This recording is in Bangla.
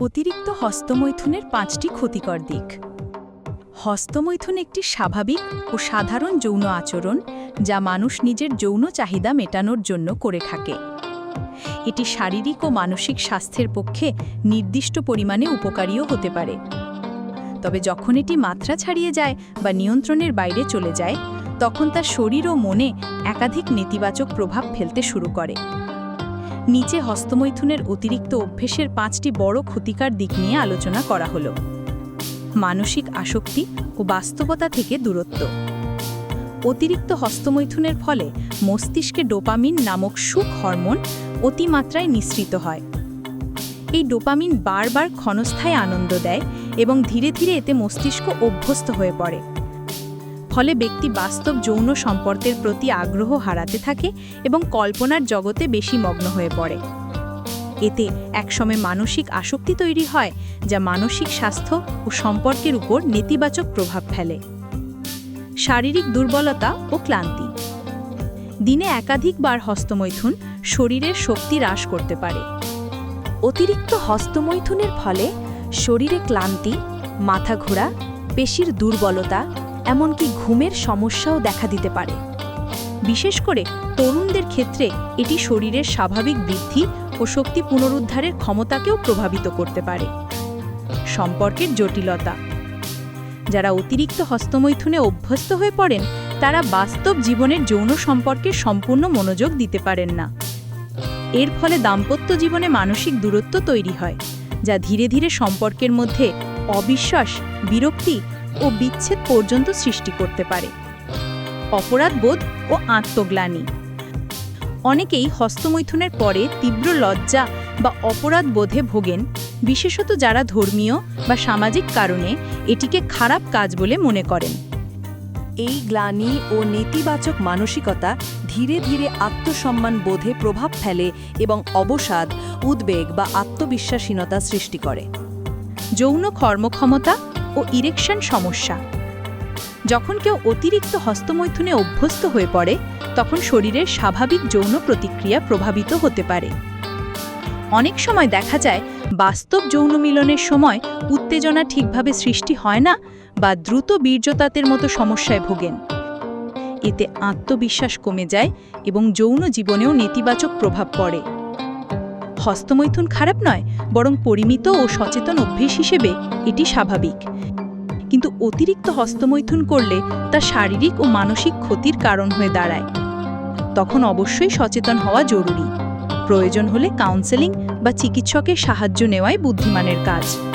অতিরিক্ত হস্তমৈথুনের পাঁচটি ক্ষতিকর দিক। হস্তমৈথুন একটি স্বাভাবিক ও সাধারণ যৌন আচরণ যা মানুষ নিজের যৌন চাহিদা মেটানোর জন্য করে থাকে। এটি শারীরিক ও মানসিক স্বাস্থ্যের পক্ষে নির্দিষ্ট পরিমাণে উপকারীও হতে পারে। তবে যখন এটি মাত্রা ছাড়িয়ে যায় বা নিয়ন্ত্রণের বাইরে চলে যায়, তখন তার শরীর ও মনে একাধিক নেতিবাচক প্রভাব ফেলতে শুরু করে। নিচে হস্তমৈথুনের অতিরিক্ত অভ্যেসের পাঁচটি বড় ক্ষতিকার দিক নিয়ে আলোচনা করা হলো। মানসিক আসক্তি ও বাস্তবতা থেকে দূরত্ব। অতিরিক্ত হস্তমৈথুনের ফলে মস্তিষ্কে ডোপামিন নামক সুখ হরমোন অতিমাত্রায় নিঃসৃত হয়। এই ডোপামিন বারবার ক্ষণস্থায়ী আনন্দ দেয় এবং ধীরে ধীরে এতে মস্তিষ্ক অভ্যস্ত হয়ে পড়ে। ফলে ব্যক্তি বাস্তব যৌন সম্পর্কের প্রতি আগ্রহ হারাতে থাকে এবং কল্পনার জগতে বেশি মগ্ন হয়ে পড়ে। এতে একসময় মানসিক আসক্তি তৈরি হয়, যা মানসিক স্বাস্থ্য ও সম্পর্কের উপর নেতিবাচক প্রভাব ফেলে। শারীরিক দুর্বলতা ও ক্লান্তি। দিনে একাধিকবার হস্তমৈথুন শরীরের শক্তি হ্রাস করতে পারে। অতিরিক্ত হস্তমৈথুনের ফলে শরীরে ক্লান্তি, মাথা ঘোরা, পেশির দুর্বলতা এমনকি ঘুমের সমস্যাও দেখা দিতে পারে। বিশেষ করে তরুণদের ক্ষেত্রে এটি শরীরের স্বাভাবিক বৃদ্ধি ও শক্তি পুনরুদ্ধারের ক্ষমতাকেও প্রভাবিত করতে পারে। সম্পর্কের জটিলতা। যারা অতিরিক্ত হস্তমৈথুনে অভ্যস্ত হয়ে পড়েন, তারা বাস্তব জীবনের যৌন সম্পর্কে সম্পূর্ণ মনোযোগ দিতে পারেন না। এর ফলে দাম্পত্য জীবনে মানসিক দূরত্ব তৈরি হয়, যা ধীরে ধীরে সম্পর্কের মধ্যে অবিশ্বাস, বিরক্তি ও বিচ্ছেদ পর্যন্ত সৃষ্টি করতে পারে। অপরাধবোধ ও আত্মগ্লানি। অনেকেই হস্তমৈথুনের পরে তীব্র লজ্জা বা অপরাধ বোধে ভোগেন, বিশেষত যারা ধর্মীয় বা সামাজিক কারণে এটিকে খারাপ কাজ বলে মনে করেন। এই গ্লানি ও নেতিবাচক মানসিকতা ধীরে ধীরে আত্মসম্মান বোধে প্রভাব ফেলে এবং অবসাদ, উদ্বেগ বা আত্মবিশ্বাসীনতা সৃষ্টি করে। যৌন কর্মক্ষমতা ও ইরেকশন সমস্যা। যখন কেউ অতিরিক্ত হস্তমৈথুনে অভ্যস্ত হয়ে পড়ে, তখন শরীরের স্বাভাবিক যৌন প্রতিক্রিয়া প্রভাবিত হতে পারে। অনেক সময় দেখা যায়, বাস্তব যৌন মিলনের সময় উত্তেজনা ঠিকভাবে সৃষ্টি হয় না বা দ্রুত বীর্যতাতের মতো সমস্যায় ভোগেন। এতে আত্মবিশ্বাস কমে যায় এবং যৌন জীবনেও নেতিবাচক প্রভাব পড়ে। হস্তমৈথুন খারাপ নয়, বরং পরিমিত ও সচেতন অভ্যেস হিসেবে এটি স্বাভাবিক। কিন্তু অতিরিক্ত হস্তমৈথুন করলে তা শারীরিক ও মানসিক ক্ষতির কারণ হয়ে দাঁড়ায়। তখন অবশ্যই সচেতন হওয়া জরুরি। প্রয়োজন হলে কাউন্সেলিং বা চিকিৎসকের সাহায্য নেওয়াই বুদ্ধিমানের কাজ।